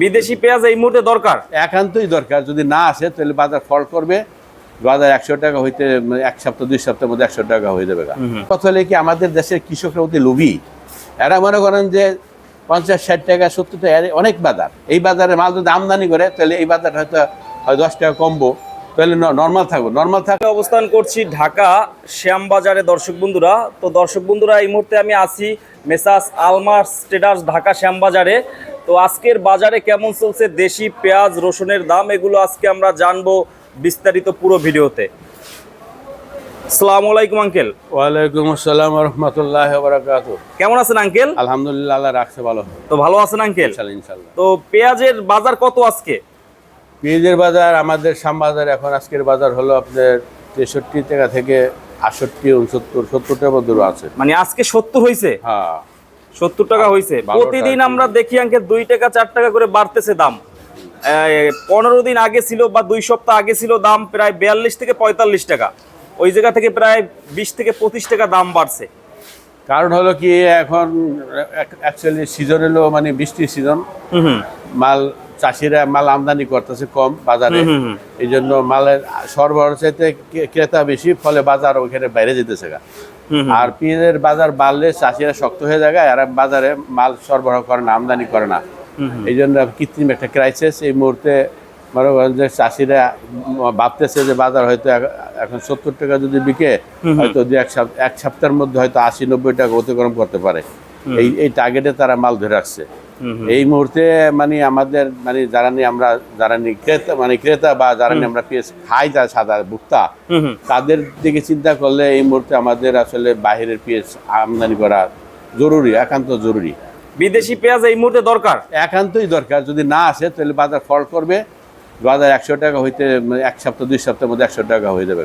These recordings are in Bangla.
বিদেশি পেঁয়াজ এই মুহূর্তে দরকার? একান্তই দরকার। যদি না আসে তাহলে বাজার ফল করবে। বাজার একশো টাকা হইতে এক সপ্তাহ দুই সপ্তাহের মধ্যে একশো টাকা হয়ে যাবে। কথা হলে কি আমাদের দেশের কৃষকরা অতি লোভী। এরা মনে করেন যে পঞ্চাশ ষাট টাকা সত্তর টাকা অনেক বাজার। এই বাজারে মাল যদি আমদানি করে তাহলে এই বাজার হয়তো হয় দশ টাকা কমবো। তাহলে নর্মাল থাকব। নর্মাল থাকলে অবস্থান করছি ঢাকা শ্যামবাজারে। দর্শক বন্ধুরা তো দর্শক বন্ধুরা এই মুহূর্তে আমি আছি মেসাস আলমার স্টেডার্স ঢাকা শ্যামবাজারে তো আজকের বাজারে কেমন চলছে? দেশি পেঁয়াজ রসুনের দাম এগুলো আজকে আমরা জানব বিস্তারিত পুরো ভিডিওতে। আসসালামু আলাইকুম আঙ্কেল। ওয়ালাইকুম আসসালাম রহমতুল্লাহ বারাকাত কেমন আছেন আঙ্কেল? আলহামদুলিল্লাহ আল্লাহ রাখছে ভালো। তো ভালো আছেন আঙ্কেল? তো পেঁয়াজের বাজার কত আজকে? পেঁয়াজের বাজার আমাদের শ্যামবাজার এখন আজকের বাজার হলো আপনার তেষট্টি টাকা থেকে আটষট্টি উনসত্তর সত্তর টাকা আছে। মানে আজকে সত্তর হয়েছে হ্যাঁ। সত্তর টাকা হয়েছে প্রতিদিন আমরা দেখি আঙ্কেল দুই টাকা চার টাকা করে বাড়তেছে দাম। পনেরো দিন আগে ছিল বা দুই সপ্তাহ আগে ছিল দাম প্রায় বিয়াল্লিশ থেকে পঁয়তাল্লিশ টাকা। ওই জায়গা থেকে প্রায় বিশ থেকে পঁচিশ টাকা দাম বাড়ছে। কারণ হলো কি এখন অ্যাকচুয়ালি সিজন হলো মানে বৃষ্টির সিজন মাল চাষিরা মাল আমদানি করতেছে কম বাজারে। এই জন্য মালের সরবরাহ চাইতে ক্রেতা বেশি ফলে বাজার ওখানে বাইরে যেতেছে আর পেঁয়াজের বাজার বাড়লে চাষিরা শক্ত হয়ে যায় আর বাজারে মাল সরবরাহ করে না আমদানি করে না। এই জন্য কৃত্রিম একটা ক্রাইসিস এই মুহূর্তে মনে করেন যে চাষিরা ভাবতেছে যে বাজার হয়তো এখন সত্তর টাকা যদি বিকে হয়তো দু এক সপ্তাহ এক সপ্তাহের মধ্যে হয়তো আশি নব্বই টাকা অতিক্রম করতে পারে। এই এই টার্গেটে তারা মাল ধরে রাখছে। এই মুহূর্তে মানে আমাদের মানে যারা নিয়ে আমরা যারা ক্রেতা মানে ক্রেতা বা যারা নিয়ে আমরা পেঁয়াজ খাই যা সাদা ভুক্তা তাদের দিকে চিন্তা করলে এই মুহূর্তে আমাদের আসলে বাইরের পেঁয়াজ আমদানি করা জরুরি একান্ত জরুরি। বিদেশি পেঁয়াজ এই মুহূর্তে দরকার? একান্তই দরকার। যদি না আসে তাহলে বাজার ফল করবে। বাজার একশো টাকা হইতে এক সপ্তাহ দুই সপ্তাহের মধ্যে একশো টাকা হয়ে যাবে।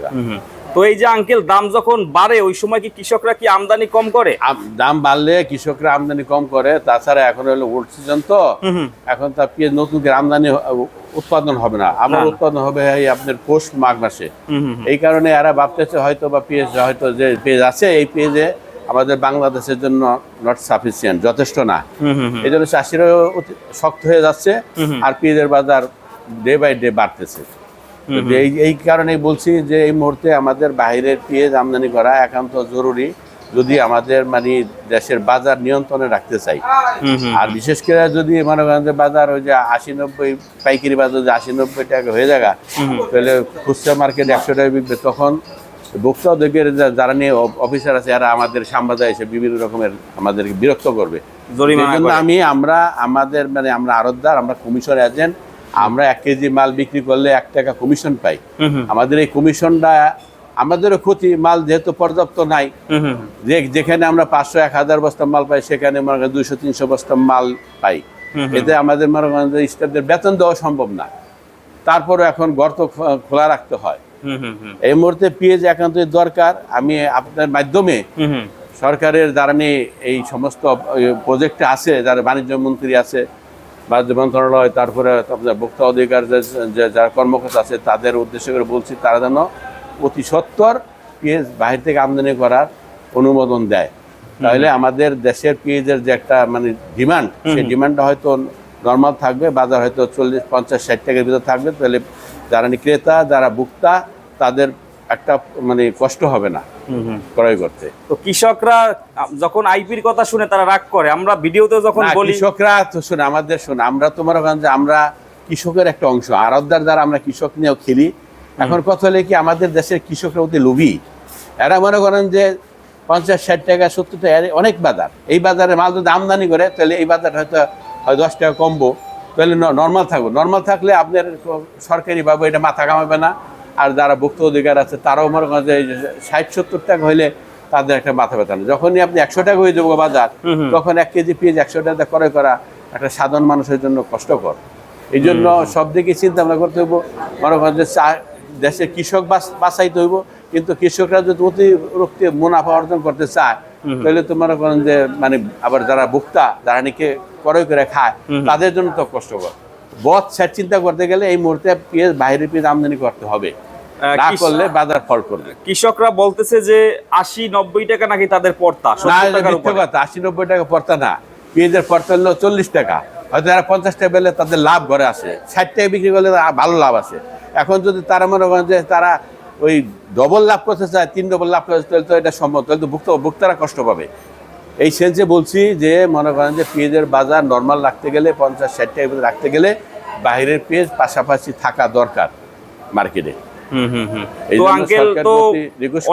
তো এই যে আঙ্কেল দাম যখন বাড়ে ওই সময় কি কৃষকরা কি আমদানি কম করে? দাম বাড়লে কৃষকরা আমদানি কম করে। তাছাড়া এখন হলো ওল্ড সিজন তো। এখন তার পেঁয়াজ নতুন করে আমদানি উৎপাদন হবে না। আমার উৎপাদন হবে এই আপনার পৌষ মাঘ মাসে। এই কারণে এরা ভাবতেছে হয়তো বা পেঁয়াজ হয়তো যে পেঁয়াজ আছে এই পেঁয়াজে আমাদের বাংলাদেশের জন্য নট সাফিসিয়েন্ট যথেষ্ট না। এই জন্য চাষিরাও শক্ত হয়ে যাচ্ছে আর পেঁয়াজের বাজার ডে বাই ডে বাড়তেছে। এই এই কারণেই বলছি যে এই মুহূর্তে আমাদের বাইরের পেঁয়াজ আমদানি করা একান্ত জরুরি যদি আমাদের মানে দেশের বাজার নিয়ন্ত্রণে রাখতে চাই। আর বিশেষ করে যদি মনে করেন যে বাজার ওই যে আশি নব্বই পাইকারি বাজার যে আশি নব্বই টাকা হয়ে যায় তাহলে খুচরা মার্কেট একশো টাকা বিকবে। তখন ভোক্তা উদ্যোগের যারা নিয়ে অফিসার আছে এরা আমাদের সাম্বাদায় এসে বিভিন্ন রকমের আমাদেরকে বিরক্ত করবে। আমি আমরা আমাদের মানে আমরা আড়তদার আমরা কমিশন এজেন্ট আমরা এক কেজি মাল বিক্রি করলে এক টাকা কমিশন পাই। আমাদের এই কমিশনটা আমাদেরও ক্ষতি মাল যেহেতু পর্যাপ্ত নাই। যেখানে আমরা পাঁচশো এক হাজার বস্তা মাল পাই সেখানে মনে করেন দুইশো তিনশো বস্তা মাল পাই। এতে আমাদের মনে করেন স্টাফদের বেতন দেওয়া সম্ভব না। তারপরে এখন গর্ত খোলা রাখতে হয়। এই মুহূর্তে পেঁয়াজ একান্তই দরকার। আমি আপনার মাধ্যমে সরকারের নিয়ে এই সমস্ত প্রজেক্টে আছে যারা বাণিজ্য মন্ত্রী আছে বাণিজ্য মন্ত্রণালয় তারপরে আপনার ভোক্তা অধিকার যে- যারা কর্মকর্তা আছে তাদের উদ্দেশ্য করে বলছি তারা যেন অতি সত্তর পেঁয়াজ বাহির থেকে আমদানি করার অনুমোদন দেয়। তাহলে আমাদের দেশের পেঁয়াজের যে একটা মানে ডিমান্ড সেই ডিমান্ডটা হয়তো নর্মাল থাকবে বাজার হয়তো চল্লিশ পঞ্চাশ ষাট টাকার ভিতরে থাকবে। তাহলে যারা ক্রেতা যারা ভোক্তা তাদের একটা মানে কষ্ট হবে না ক্রয় করতে। তো কৃষকরা যখন আইপির কথা শুনে তারা রাগ করে আমরা ভিডিওতে যখন বলি কৃষকরা তো শুনে আমাদের শুনে আমরা তো মনে করেন যে আমরা কৃষকের একটা অংশ আরবদার দ্বারা আমরা কৃষক নিয়েও খেলি। এখন কথা হলে কি আমাদের দেশের কৃষকরা অতি লোভী। এরা মনে করেন যে পঞ্চাশ ষাট টাকা সত্তর টাকা অনেক বাজার। এই বাজারে মাল যদি আমদানি করে তাহলে এই বাজার হয়তো হয় দশ টাকা কমবো। তাহলে নর্মাল থাকব। নর্মাল থাকলে আপনার সরকারিভাবে এটা মাথা কামাবে না। আর যারা ভুক্ত অধিকার আছে তারাও মনে করেন যে ষাট সত্তর টাকা হইলে তাদের একটা মাথা ব্যথা নেই। যখনই আপনি একশো টাকা হয়ে যাব বাজার তখন এক কেজি পেঁয়াজ একশো টাকা ক্রয় করা একটা সাধারণ মানুষের জন্য কষ্টকর। এই জন্য সব দিকে চিন্তা ভাবনা করতে হইব। মনে করেন যে চা- দেশের কৃষক বাঁচ- বাঁচাইতে হইব কিন্তু কৃষকরা যদি অতিরিক্ত মুনাফা অর্জন করতে চায় তাহলে তো মনে করেন যে মানে আবার যারা ভোক্তা যারা নাকি ক্রয় করে খায় তাদের জন্য তো কষ্টকর। বধ স্যার চিন্তা করতে গেলে এই মুহূর্তে পেঁয়াজ বাইরের পেঁয়াজ আমদানি করতে হবে। না করলে বাজার ফল করবে। কৃষকরা বলতেছে যে আশি নব্বই টাকা নাকি তাদের পড়তা কথা আশি নব্বই টাকা পড়তা না। পেঁয়াজের পড়তা হলো চল্লিশ টাকা। হয়তো তারা পঞ্চাশ টাকা পেলে তাদের লাভ ঘরে আসে ষাট টাকা বিক্রি করলে ভালো লাভ আছে। এখন যদি তারা মনে করেন যে তারা ওই ডবল লাভ করতে চায় তিন ডবল লাভ করতে তাহলে তো এটা সম্ভব। তাহলে তো ভুক্ত ভোক্তারা কষ্ট পাবে। এই সেন্সে বলছি যে মনে করেন যে পেঁয়াজের বাজার নর্মাল রাখতে গেলে পঞ্চাশ ষাট টাকা রাখতে গেলে বাইরের পেঁয়াজ পাশাপাশি থাকা দরকার মার্কেটে। তো আঙ্কেল তো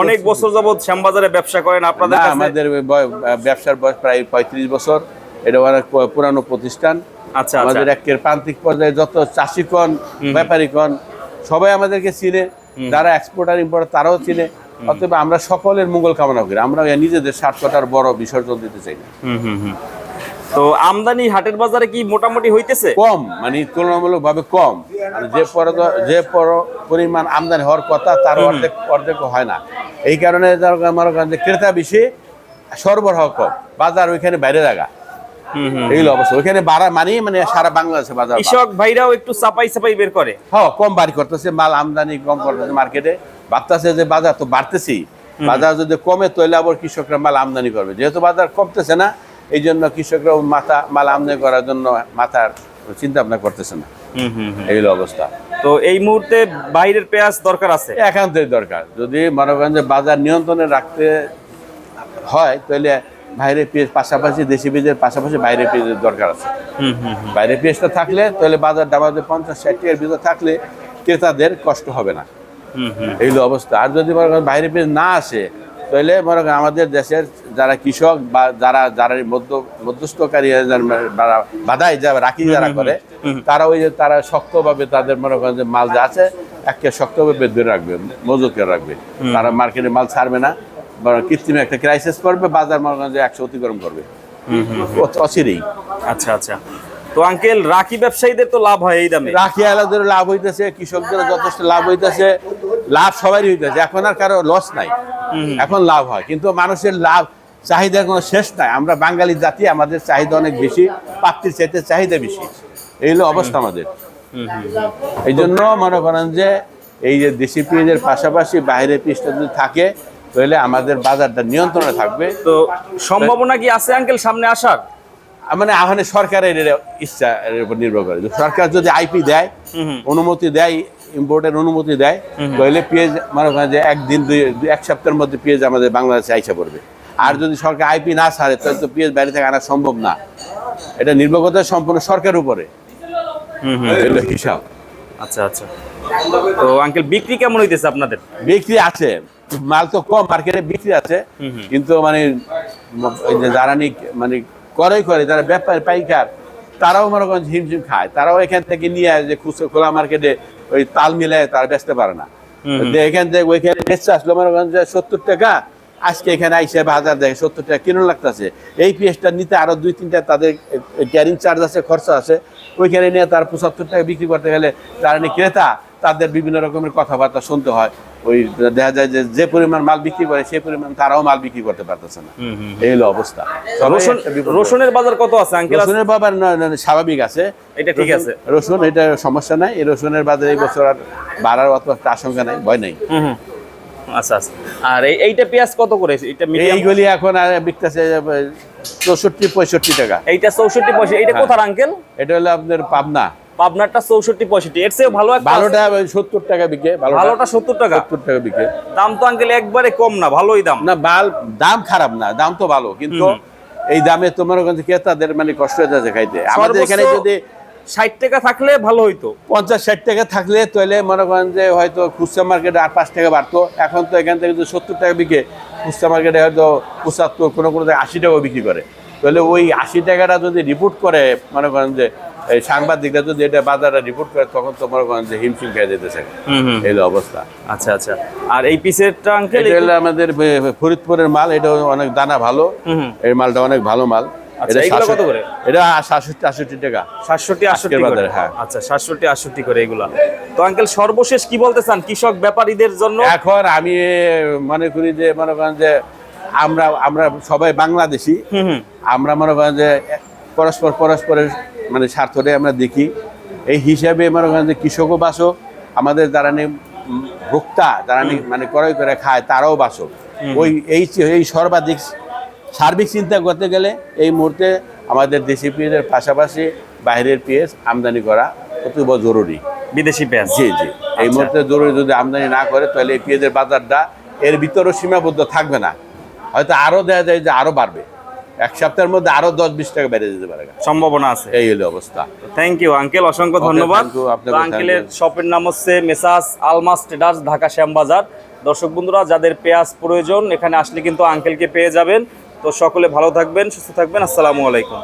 অনেক বছর যাবত শ্যামবাজারে ব্যবসা করেন আপনাদের আমাদের ব্যবসার বয়স প্রায় পঁয়ত্রিশ বছর। এটা অনেক পুরানো প্রতিষ্ঠান। আচ্ছা আচ্ছা। আমাদের একের প্রান্তিক পর্যায়ে যত চাষি কন ব্যাপারী সবাই আমাদেরকে চিনে। যারা এক্সপোর্টার ইম্পোর্টার তারাও চিনে। অতএব আমরা সকলের মঙ্গল কামনা করি। আমরা নিজেদের স্বার্থটার বড় বিসর্জন দিতে চাই না। হুম হুম হুম। তো আমদানি হাটের বাজারে কি মোটামুটি হইতেছে? কম মানে তুলনামূলকভাবে কম। মানে যে যে পরিমাণ আমদানি হওয়ার কথা তার অর্ধেক অর্ধেক হয় না। এই কারণে ক্রেতা বেশি সরবরাহ কম। বাজার ওইখানে বাইরে লাগা হুম হুম এইগুলো অবস্থা ওইখানে বাড়া মানে মানে সারা বাংলাদেশে বাজার কৃষক ভাইরাও একটু চাপাই চাপাই বের করে। হ্যাঁ কম বাড়ি করতেছে মাল আমদানি কম করতেছে মার্কেটে ভাবতেছে যে বাজার তো বাড়তেছি বাজার যদি কমে তাহলে আবার কৃষকরা মাল আমদানি করবে। যেহেতু বাজার কমতেছে না এই জন্য কৃষকরা মাথা মাল আমদানি করার জন্য মাথার চিন্তা ভাবনা করতেছে না। হুম হুম হুম। এইগুলো অবস্থা। তো এই মুহূর্তে বাইরের পেঁয়াজ দরকার আছে? একান্তই দরকার। যদি মনে করেন যে বাজার নিয়ন্ত্রণে রাখতে হয় তাহলে বাইরে পেঁয়াজ পাশাপাশি দেশি পেঁয়াজের পাশাপাশি বাইরে পেঁয়াজের দরকার আছে। হুম হুম হুম। বাইরে পেঁয়াজটা থাকলে তাহলে বাজার ডাবাতে পঞ্চাশ ষাট টাকার ভিতরে থাকলে ক্রেতাদের কষ্ট হবে না। এইগুলো অবস্থা। আর যদি মনে করেন বাইরে পেঁয়াজ না আসে তাহলে মনে করেন আমাদের দেশের যারা কৃষক বা যারা যারা মধ্য মধ্যস্থকারী যারা বাধাই যারা রাখি যারা করে তারা ওই যে তারা শক্তভাবে তাদের মনে করেন যে মাল যা আছে একে শক্তভাবে ধরে রাখবে মজুত করে রাখবে। তারা মার্কেটে মাল ছাড়বে না কৃত্রিম একটা ক্রাইসিস করবে বাজার মনে করেন যে একশো অতিক্রম করবে। অচিরেই। আচ্ছা আচ্ছা। তো আঙ্কেল রাখি ব্যবসায়ীদের তো লাভ হয় এই দামে। রাখি আলাদের লাভ হইতেছে কৃষকদের যথেষ্ট লাভ হইতেছে। লাভ সবারই হইতেছে এখন আর কারও লস নাই। এখন লাভ হয়। কিন্তু মানুষের লাভ চাহিদার কোনো শেষ নাই। আমরা বাঙালি জাতি আমাদের চাহিদা অনেক বেশি প্রাপ্তির চাইতে চাহিদা বেশি। এই হলো অবস্থা আমাদের। এই জন্য মনে করেন যে এই যে দেশি পেঁয়াজের পাশাপাশি বাইরের পিসটা যদি থাকে তাহলে আমাদের বাজারটা নিয়ন্ত্রণে থাকবে। তো সম্ভাবনা কি আছে আঙ্কেল সামনে আসার? মানে আহ্বানে সরকারের ইচ্ছা এর উপর নির্ভর করে। সরকার যদি আইপি দেয়। অনুমতি দেয় ইম্পোর্টের অনুমতি দেয় তাহলে পেঁয়াজ মনে করেন যে একদিন দুই এক সপ্তাহের মধ্যে পেঁয়াজ আমাদের বাংলাদেশে আইসা পড়বে। আর যদি সরকার আইপি না ছাড়ে তাহলে তো পেঁয়াজ বাইরে থেকে আনা সম্ভব না। এটা নির্ভর করতে সম্পূর্ণ সরকারের উপরে। এগুলো হিসাব। আচ্ছা আচ্ছা। তো আঙ্কেল বিক্রি কেমন হইতেছে আপনাদের? বিক্রি আছে। মাল তো কম মার্কেটে বিক্রি আছে। কিন্তু মানে যারা নি মানে করে করে যারা ব্যাপার পাইকার তারাও মনে করেন ঝিমঝিম খায়। তারাও এখান থেকে নিয়ে আসে যে খুচরো খোলা মার্কেটে ওই তাল মিলায় তারা বেচতে পারে না। এখান থেকে ওইখানে বেচতে আসলো মনে করেন যে সত্তর টাকা আজকে এখানে আইসে বাজার দেখে সত্তর টাকা কিনো লাগতেছে। এই পিএসটা নিতে আরও দুই তিনটা তাদের ক্যারিং চার্জ আছে খরচা আছে। ওইখানে নিয়ে তার পঁচাত্তর টাকা বিক্রি করতে গেলে তারা ক্রেতা তাদের বিভিন্ন রকমের কথাবার্তা শুনতে হয়। ওই দেখা যায় যে যে পরিমাণ মাল বিক্রি করে সেই পরিমাণ তারাও মাল বিক্রি করতে পারতেছে না। এই হলো অবস্থা। রসুন রসুনের বাজার কত আছে আঙ্কেল? রসুনের ন- স্বাভাবিক আছে। এটা ঠিক আছে। রসুন এটা সমস্যা নাই। এই রসুনের বাজারে এই বছর আর বাড়ার অত একটা আশঙ্কা নাই ভয় নাই। আচ্ছা আচ্ছা। আর এই এইটা পেঁয়াজ কত করে? এটা এইগুলি এখন আর বিকতেছে চৌষট্টি পঁয়ষট্টি টাকা। এইটা চৌষট্টি পয়সা এইটা হ্যাঁ। কোথার আঙ্কেল? এটা হলো আপনার পাবনা। পাবনারটা চৌষট্টি পঁয়ষট্টি। এর চেয়ে ভালো ভালোটা সত্তর টাকা বিকে ভালোটা সত্তর টাকা। সত্তর টাকা বিকে। দাম তো আঙ্কেল একবারে কম না ভালোই দাম। না বাল দাম খারাপ না দাম তো ভালো কিন্তু এই দামে তোমার ওখানে ক্রেতাদের মানে কষ্ট হয়ে যাচ্ছে খাইতে। আমাদের এখানে যদি ষাট টাকা থাকলে ভালো হইতো। পঞ্চাশ ষাট টাকা থাকলে তাহলে মনে করেন যে হয়তো খুচরা মার্কেটে আর পাঁচ টাকা বাড়তো। এখন তো এখান থেকে যদি সত্তর টাকা বিকে খুচরা মার্কেটে হয়তো পঁচাত্তর কোনো কোনো জায়গায় আশি টাকাও বিক্রি করে। তাহলে ওই আশি টাকাটা যদি রিপোর্ট করে মনে করেন যে এই সাংবাদিকরা যদি এটা বাজারে রিপোর্ট করে তখন তো করেন যে হিমশিম খেয়ে যেতেছে। এই অবস্থা। আচ্ছা আচ্ছা। আর এই পিসেরটা আঙ্কেল এটা হলো আমাদের ফরিদপুরের মাল এটা অনেক দানা ভালো। এই মালটা অনেক ভালো মাল। আচ্ছা, এটা কত করে? এটা সাতষট্টি আটষট্টি টাকা। সাতষট্টি বাজারে, হ্যাঁ। আচ্ছা সাতষট্টি আটষট্টি করে এগুলা। তো আঙ্কেল সর্বশেষ কি বলতে চান কৃষক ব্যাপারীদের জন্য? এখন আমি মনে করি যে মনে করেন যে আমরা আমরা সবাই বাংলাদেশি। আমরা মনে করেন যে পরস্পর পরস্পরের মানে স্বার্থটাই আমরা দেখি। এই হিসাবে করেন যে কৃষকও বাসো আমাদের যারা নি ভোক্তা যারা মানে ক্রয় করে খায় তারাও বাসো। ওই এই এই সর্বাধিক সার্বিক চিন্তা করতে গেলে এই মুহূর্তে আমাদের দেশি পেঁয়াজের পাশাপাশি বাইরের পেঁয়াজ আমদানি করা অতীব জরুরি। বিদেশি পেঁয়াজ। জি জি। এই আচ্ছা। মুহূর্তে জরুরি যদি আমদানি না করে তাহলে এই পেঁয়াজের বাজারটা এর ভিতরেও সীমাবদ্ধ থাকবে না। হয়তো আরও দেওয়া যায় যে আরও বাড়বে। এক সপ্তাহের মধ্যে আরও দশ বিশ টাকা বেড়ে যেতে পারে। সম্ভাবনা আছে। এই হলো অবস্থা। থ্যাংক ইউ আঙ্কেল অসংখ্য ধন্যবাদ। আঙ্কেলের শপের নাম হচ্ছে মেসাস আলমাস ট্রেডার্স ঢাকা শ্যামবাজার। দর্শক বন্ধুরা যাদের পেঁয়াজ প্রয়োজন এখানে আসলে কিন্তু আঙ্কেলকে পেয়ে যাবেন। তো সকলে ভালো থাকবেন সুস্থ থাকবেন। আসসালামু আলাইকুম।